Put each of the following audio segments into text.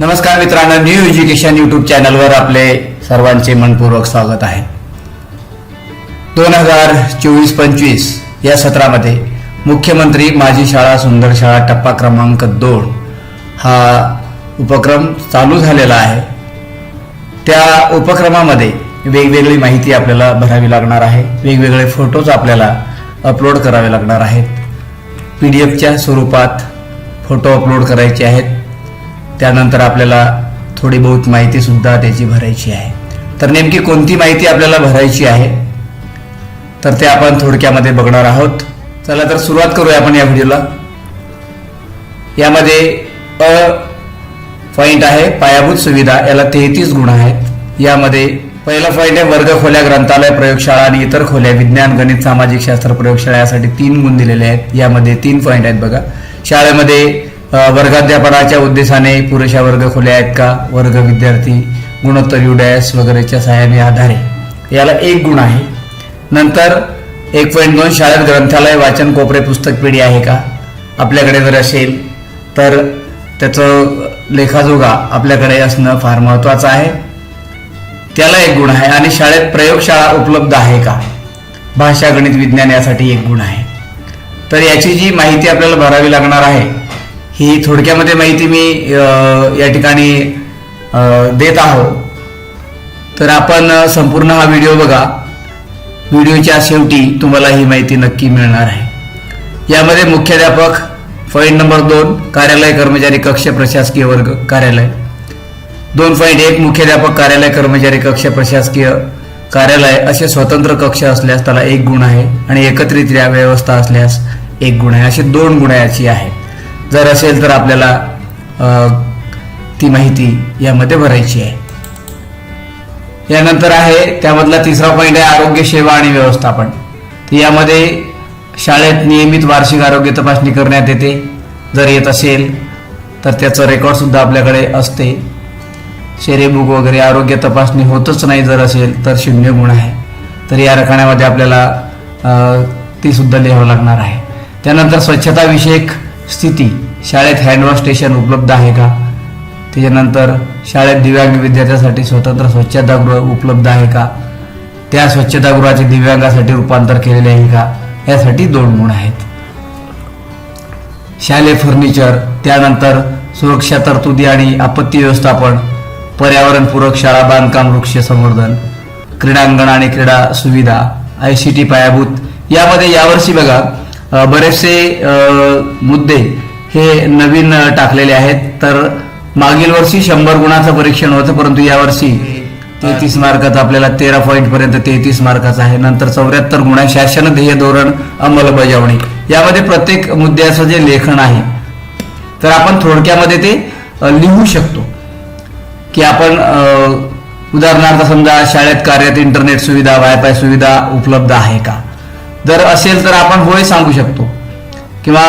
नमस्कार मित्रांनो new education YouTube चॅनलवर आपले सर्वांचे मनपूर्वक स्वागत आहे. दोन हजार चोवीस पंचवीस या सत्रामध्ये मुख्यमंत्री माझी शाळा सुंदर शाळा टप्पा क्रमांक दोन हा उपक्रम चालू झालेला आहे. त्या उपक्रमामध्ये वेगवेगळी माहिती आपल्याला भरावी लागणार आहे. वेगवेगळे फोटोज आपल्याला अपलोड करावे लागणार आहेत. पी डी एफच्या स्वरूपात फोटो अपलोड करायचे आहेत. त्यानंतर आपल्याला थोडी बहुत माहितीसुद्धा त्याची भरायची आहे. तर नेमकी कोणती माहिती आपल्याला भरायची आहे? तर ते आपण थोडक्यामध्ये बघणार आहोत. चला तर सुरुवात करूया आपण या व्हिडिओला. यामध्ये अ पॉईंट आहे पायाभूत सुविधा याला तेहतीस गुण आहेत. यामध्ये पहिला पॉईंट आहे वर्ग खोल्या ग्रंथालय प्रयोगशाळा आणि इतर खोल्या विज्ञान गणित सामाजिक शास्त्र प्रयोगशाळा यासाठी तीन गुण दिलेले आहेत. यामध्ये तीन पॉईंट आहेत बघा. शाळेमध्ये वर्गाध्यापनाच्या उद्देशाने पुरेशा वर्ग खोल्या आहेत का? वर्ग विद्यार्थी गुणोत्तर युडॅस वगैरेच्या सहाय्याने आधारे. याला एक गुण आहे. नंतर एक पॉईंट दोन शाळेत ग्रंथालय वाचन कोपरे पुस्तक पिढी आहे का? आपल्याकडे जर असेल तर त्याचं लेखाजोगा आपल्याकडे असणं फार महत्वाचं आहे. त्याला एक गुण आहे. आणि शाळेत प्रयोगशाळा उपलब्ध आहे का? भाषा गणित विज्ञान यासाठी एक गुण आहे. तर याची जी माहिती आपल्याला भरावी लागणार आहे ही थोडक्यामध्ये माहिती मी या ठिकाणी देत आहोत तर आपण संपूर्ण हा व्हिडिओ बघा. व्हिडिओच्या शेवटी तुम्हाला ही माहिती नक्की मिळणार आहे. यामध्ये मुख्याध्यापक पॉईंट नंबर दोन कार्यालय कर्मचारी कक्ष प्रशासकीय वर्ग कार्यालय. दोन पॉईंट एक मुख्याध्यापक कार्यालय कर्मचारी कक्ष प्रशासकीय कार्यालय. असे स्वतंत्र कक्ष असल्यास त्याला एक गुण आहे आणि एकत्रित व्यवस्था असल्यास एक गुण आहे. असे दोन गुण याची आहे. जर असेल तर आपल्याला ती माहिती यामध्ये भरायची आहे. यानंतर आहे त्यामधला तिसरा पॉईंट आहे आरोग्य सेवा आणि व्यवस्थापन. तर यामध्ये शाळेत नियमित वार्षिक आरोग्य तपासणी करण्यात येते. जर येत असेल तर त्याचं रेकॉर्ड सुद्धा आपल्याकडे असते. शेरेबुक वगैरे आरोग्य तपासणी होतच नाही जर असेल तर शून्य गुण आहे. तर या रखाण्यामध्ये आपल्याला ती सुद्धा लिहावं लागणार आहे. त्यानंतर स्वच्छता विषयक स्थिती. शाळेत हँडवॉश स्टेशन उपलब्ध आहे का? त्याच्यानंतर शाळेत दिव्यांग विद्यार्थ्यांसाठी स्वतंत्र स्वच्छतागृह उपलब्ध आहे का? त्या स्वच्छतागृहाचे दिव्यांगासाठी रूपांतर केलेले आहे का? यासाठी दोन गुण आहेत. शालेय फर्निचर त्यानंतर सुरक्षा तरतुदी आणि आपत्ती व्यवस्थापन पर्यावरणपूरक शाळा बांधकाम वृक्ष संवर्धन क्रीडांगण आणि क्रीडा सुविधा आय सी टी पायाभूत. यामध्ये यावर्षी बघा बरेचसे मुद्दे हे नवीन टाकलेले आहेत. तर मागील वर्षी शंभर गुणाचं परीक्षण होतं परंतु यावर्षी तेहतीस मार्काचं आपल्याला तेरा पॉईंट पर्यंत तेहतीस मार्काचं आहे. नंतर चौऱ्याहत्तर गुण आहे शासन ध्येय धोरण अंमलबजावणी. यामध्ये प्रत्येक मुद्द्याचं जे लेखन आहे तर आपण थोडक्यामध्ये ते लिहू शकतो. की आपण उदाहरणार्थ समजा शाळेत कार्यात इंटरनेट सुविधा वायफाय सुविधा उपलब्ध आहे का? जर असेल तर आपण होय सांगू शकतो. किंवा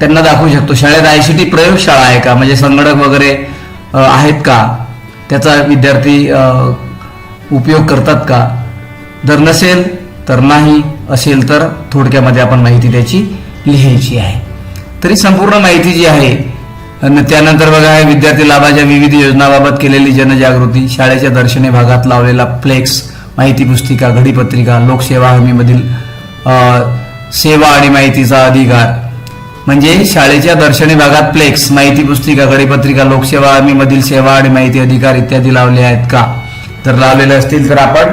त्यांना दाखवू शकतो. शाळेत आय सी टी प्रयोगशाळा आहे का? म्हणजे संगणक वगैरे आहेत का? त्याचा विद्यार्थी उपयोग करतात का? जर नसेल तर नाही असेल तर थोडक्यामध्ये आपण माहिती त्याची लिहायची आहे. तरी संपूर्ण माहिती जी आहे आणि त्यानंतर बघा आहे विद्यार्थी लाभाच्या विविध योजनाबाबत केलेली जनजागृती शाळेच्या दर्शनी भागात लावलेला फ्लेक्स माहिती पुस्तिका घडीपत्रिका लोकसेवा हमीमधील सेवा आणि माहितीचा अधिकार. म्हणजे शाळेच्या दर्शनी भागात प्लेक्स माहिती पुस्तिका घडीपत्रिका लोकसेवा हमीमधील सेवा आणि माहिती अधिकार इत्यादी लावले आहेत का? तर लावलेले असतील तर आपण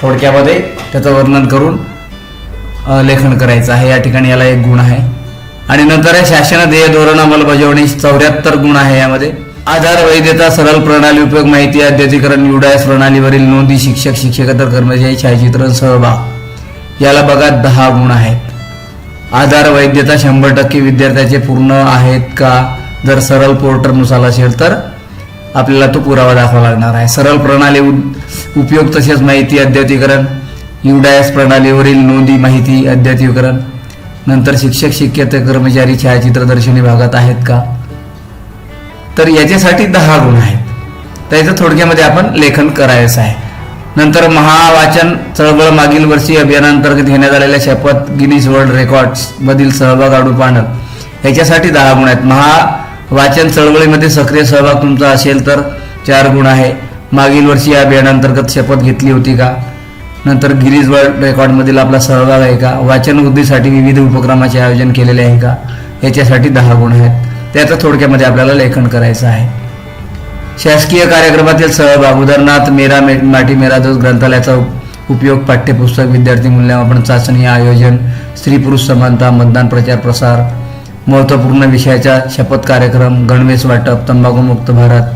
थोडक्यामध्ये त्याचं वर्णन करून लेखन करायचं आहे. या ठिकाणी याला एक गुण आहे. आणि नंतर आहे शासन ध्येय धोरण अंमलबजावणी चौऱ्याहत्तर गुण आहे यामध्ये. आधार वैधता सरळ प्रणाली उपयोग माहिती अद्यतीकरण युडायस प्रणालीवरील नोंदी शिक्षक शिक्षकेतर कर्मचारी छायाचित्रण सहभाग. याला बघा दहा गुण आहेत. आधार वैधता शंभर टक्के विद्यार्थ्याचे पूर्ण आहेत का? जर सरळ पोर्टरनुसार असेल तर आपल्याला तो पुरावा दाखवा लागणार आहे. सरळ प्रणाली उपयोग तसेच माहिती अद्यतीकरण युडायस प्रणालीवरील नोंदी माहिती अद्यतीकरण. नंतर शिक्षक शिक्षकेतर कर्मचारी छायाचित्रदर्शनी भागात आहेत का? तर याच्यासाठी दहा गुण आहेत. त्याचं थोडक्यामध्ये आपण लेखन करायचं आहे. नंतर महावाचन चळवळ मागील वर्षी अभियानांतर्गत घेण्यात आलेल्या शपथ गिनीज वर्ल्ड रेकॉर्ड्स मधील सहभाग आडू पाहणं याच्यासाठी दहा गुण आहेत. महावाचन चळवळीमध्ये सक्रिय सहभाग तुमचा असेल तर चार गुण आहे. मागील वर्षी या अभियानांतर्गत शपथ घेतली होती का? नंतर गिरीज वर्ल्ड रेकॉर्डमधील आपला सहभाग आहे का? वाचन वृद्धीसाठी विविध उपक्रमाचे आयोजन केलेले आहे का? याच्यासाठी दहा गुण आहेत. त्याचं थोडक्यामध्ये आपल्याला लेखन करायचं आहे. शासकीय कार्यक्रमातील सहभाग उदाहरणार्थ मेरा मे माटी मेरा दोस्त ग्रंथालयाचा उपयोग पाठ्यपुस्तक विद्यार्थी मूल्यमापन चाचणी आयोजन स्त्री पुरुष समानता मतदान प्रचार प्रसार महत्त्वपूर्ण विषयाचा शपथ कार्यक्रम गणवेश वाटप तंबाखूमुक्त भारत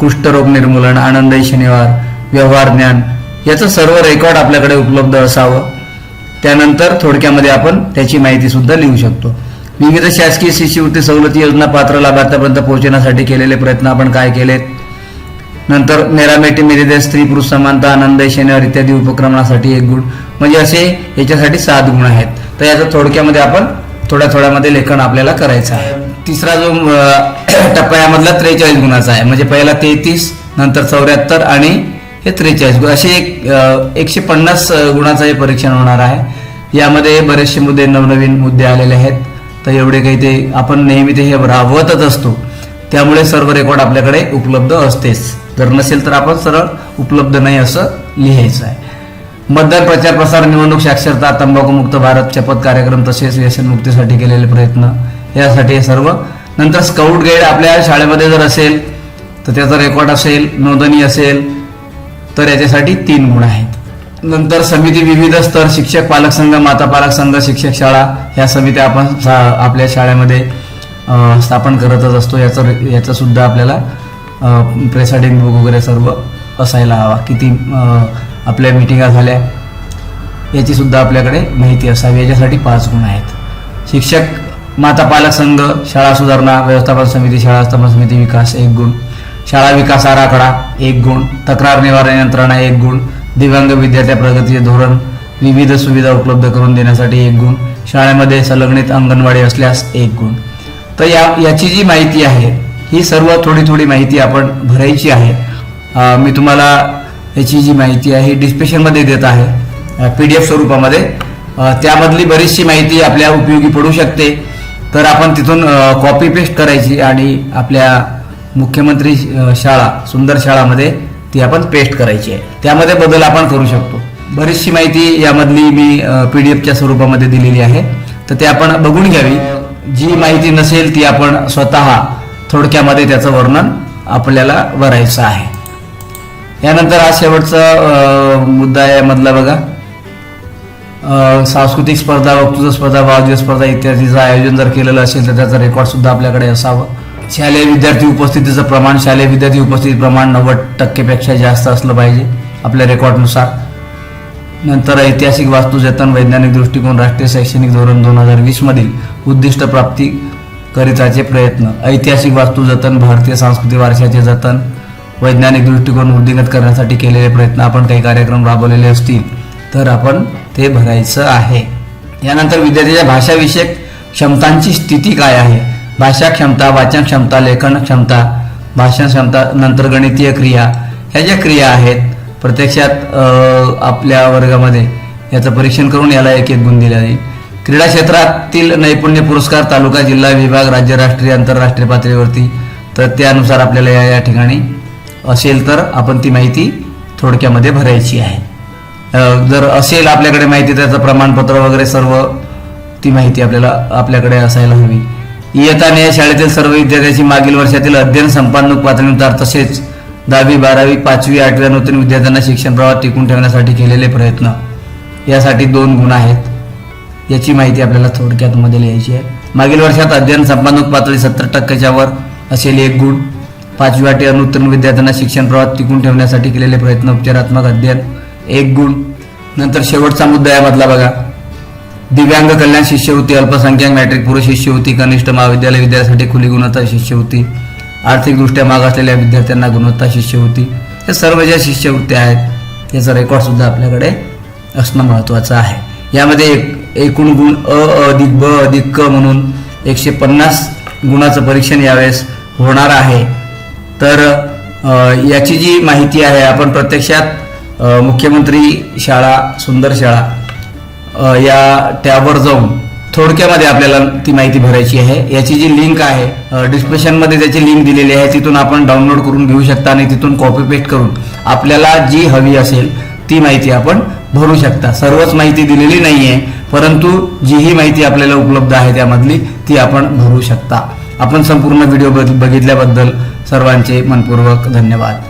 कुष्ठरोग निर्मूलन आनंदही शनिवार व्यवहार ज्ञान याचं सर्व रेकॉर्ड आपल्याकडे उपलब्ध असावं. त्यानंतर थोडक्यामध्ये आपण त्याची माहितीसुद्धा लिहू शकतो. विविध शासकीय शिष्यवृत्ती सवलती योजना पात्र लाभार्थ्यापर्यंत पोहोचण्यासाठी केलेले प्रयत्न आपण काय केलेत? नंतर मेरा मेटी देश स्त्री पुरुष समानता आनंद शनिवार इत्यादी उपक्रमासाठी एक गुण. म्हणजे असे याच्यासाठी सात गुण आहेत. तर याचं थोडक्यामध्ये आपण थोड्या थोड्यामध्ये लेखन आपल्याला करायचं आहे. तिसरा जो टप्पा यामधला त्रेचाळीस गुणाचा आहे. म्हणजे पहिला तेहतीस नंतर चौऱ्याहत्तर आणि हे त्रेचाळीस गुण. असे एक एकशे पन्नास गुणाचं हे परीक्षण होणार आहे. यामध्ये बरेचसे मुद्दे नवनवीन मुद्दे आलेले आहेत. तर एवढे काही ते आपण नेहमी ते हे राबवतच असतो. त्यामुळे सर्व रेकॉर्ड आपल्याकडे उपलब्ध असतेच. जर नसेल तर आपण सरळ उपलब्ध नाही असं लिहायचं आहे. मतदार प्रचार प्रसार निवडणूक साक्षरता तंबाखूमुक्त भारत शपथ कार्यक्रम तसेच व्यसनमुक्तीसाठी केलेले प्रयत्न यासाठी हे सर्व. नंतर स्काउट गाईड आपल्या शाळेमध्ये जर असेल तर त्याचा रेकॉर्ड असेल नोंदणी असेल तर याच्यासाठी तीन गुण आहेत. नंतर समिती विविध स्तर शिक्षक पालक संघ माता पालक संघ शिक्षक शाळा ह्या समित्या आपण आपल्या शाळेमध्ये स्थापन करतच असतो. याचं याचं सुद्धा आपल्याला प्रेसाडिंग बुक वगैरे सर्व असायला हवा. किती आपल्या मिटिंगा झाल्या याची सुद्धा आपल्याकडे माहिती असावी. याच्यासाठी पाच गुण आहेत. शिक्षक माता पालक संघ शाळा सुधारणा व्यवस्थापन समिती शाळा स्थापन समिती विकास एक गुण. शाळा विकास आराखडा एक गुण. तक्रार निवारण यंत्रणा एक गुण. दिव्यांग विद्यार्थ्या प्रगतीचे धोरण विविध सुविधा उपलब्ध करून देण्यासाठी एक गुण. शाळेमध्ये संलग्नित अंगणवाडी असल्यास एक गुण. तर या याची जी माहिती आहे ही सर्व थोडी थोडी माहिती आपण भरायची आहे. मी तुम्हाला याची जी माहिती आहे ही डिस्क्रिप्शनमध्ये देत आहे पी डी एफ स्वरूपामध्ये. त्यामधली बरीचशी माहिती आपल्या उपयोगी पडू शकते. तर आपण तिथून कॉपी पेस्ट करायची आणि आपल्या मुख्यमंत्री शाळा सुंदर शाळामध्ये ती आपण पेस्ट करायची आहे. त्यामध्ये बदल आपण करू शकतो. बरीचशी माहिती यामधली मी पी डी एफच्या स्वरूपामध्ये दिलेली आहे. तर ते आपण बघून घ्यावी. जी माहिती नसेल ती आपण स्वतः थोडक्यामध्ये त्याचं वर्णन आपल्याला भरायचं आहे. यानंतर हा शेवटचा मुद्दा आहे यामधला बघा. सांस्कृतिक स्पर्धा वक्तृत्व स्पर्धा वाद्य स्पर्धा इत्यादीचं आयोजन जर केलेलं असेल तर त्याचं रेकॉर्ड सुद्धा आपल्याकडे असावं. शालेय विद्यार्थी उपस्थितीचं प्रमाण शालेय विद्यार्थी उपस्थिती प्रमाण नव्वद टक्केपेक्षा जास्त असलं पाहिजे आपल्या रेकॉर्डनुसार. नंतर ऐतिहासिक वास्तू जतन वैज्ञानिक दृष्टिकोन राष्ट्रीय शैक्षणिक धोरण दोन हजार वीस मधील उद्दिष्ट प्राप्ती करिताचे प्रयत्न. ऐतिहासिक वास्तू जतन भारतीय सांस्कृतिक वारशाचे जतन वैज्ञानिक दृष्टिकोन वृद्धिंगत करण्यासाठी केलेले प्रयत्न आपण काही कार्यक्रम राबवलेले असतील तर आपण ते भरायचं आहे. यानंतर विद्यार्थ्याच्या भाषाविषयक क्षमतांची स्थिती काय आहे? भाषा क्षमता वाचन क्षमता लेखन क्षमता भाषण क्षमता नंतर गणितीय क्रिया ह्या ज्या क्रिया आहेत प्रत्यक्षात आपल्या वर्गामध्ये याचं परीक्षण करून याला एक एक गुण दिला जाईल क्रीडा क्षेत्रातील नैपुण्य पुरस्कार तालुका जिल्हा विभाग राज्य राष्ट्रीय आंतरराष्ट्रीय पातळीवरती तर त्यानुसार आपल्याला या या ठिकाणी असेल तर आपण ती माहिती थोडक्यामध्ये भरायची आहे. जर असेल आपल्याकडे माहिती त्याचं प्रमाणपत्र वगैरे सर्व ती माहिती आपल्याला आपल्याकडे असायला हवी. इयत्ताने या शाळेतील सर्व विद्यार्थ्यांची मागील वर्षातील अध्ययन संपादक पातळीनुसार तसेच दहावी बारावी पाचवी आठव्या नूतन विद्यार्थ्यांना शिक्षण प्रवाह टिकून ठेवण्यासाठी केलेले प्रयत्न. यासाठी दोन गुण आहेत. याची माहिती आपल्याला थोडक्यात मध्ये लिहायची आहे. मागील वर्षात अध्ययन संपादक पातळी सत्तर टक्क्याच्या वर असेल एक गुण. पाचवी आठव्या नूतन विद्यार्थ्यांना शिक्षण प्रवाह टिकून ठेवण्यासाठी केलेले प्रयत्न उपचारात्मक अध्ययन एक गुण. नंतर शेवटचा मुद्दा यामधला बघा. दिव्यांग कल्याण शिष्यवृत्ती अल्पसंख्याक मॅट्रिक पूर्व शिष्यवृत्ती कनिष्ठ महाविद्यालय विद्यार्थ्यांसाठी खुली गुणवत्ता शिष्यवृत्ती आर्थिकदृष्ट्या माग असलेल्या विद्यार्थ्यांना गुणवत्ता शिष्यवृत्ती हे सर्व ज्या शिष्यवृत्त्या आहेत याचा रेकॉर्डसुद्धा आपल्याकडे असणं महत्त्वाचं आहे. यामध्ये एक एकूण गुण अ अधिक ब अधिक क म्हणून एकशे पन्नास गुणाचं परीक्षण यावेळेस होणार आहे. तर याची जी माहिती आहे आपण प्रत्यक्षात मुख्यमंत्री शाळा सुंदर शाळा या टॅबवर जाऊन थोडक्यामध्ये आपल्याला ती माहिती भरायची आहे. याची जी लिंक आहे डिस्क्रिप्शनमध्ये त्याची लिंक दिलेली आहे तिथून आपण डाउनलोड करून घेऊ शकता आणि तिथून कॉपी पेस्ट करून आपल्याला जी हवी असेल ती माहिती आपण भरू शकता. सर्वच माहिती दिलेली नाही आहे परंतु जीही माहिती आपल्याला उपलब्ध आहे त्यामधली ती आपण भरू शकता. आपण संपूर्ण व्हिडिओ बघितल्याबद्दल सर्वांचे मनपूर्वक धन्यवाद.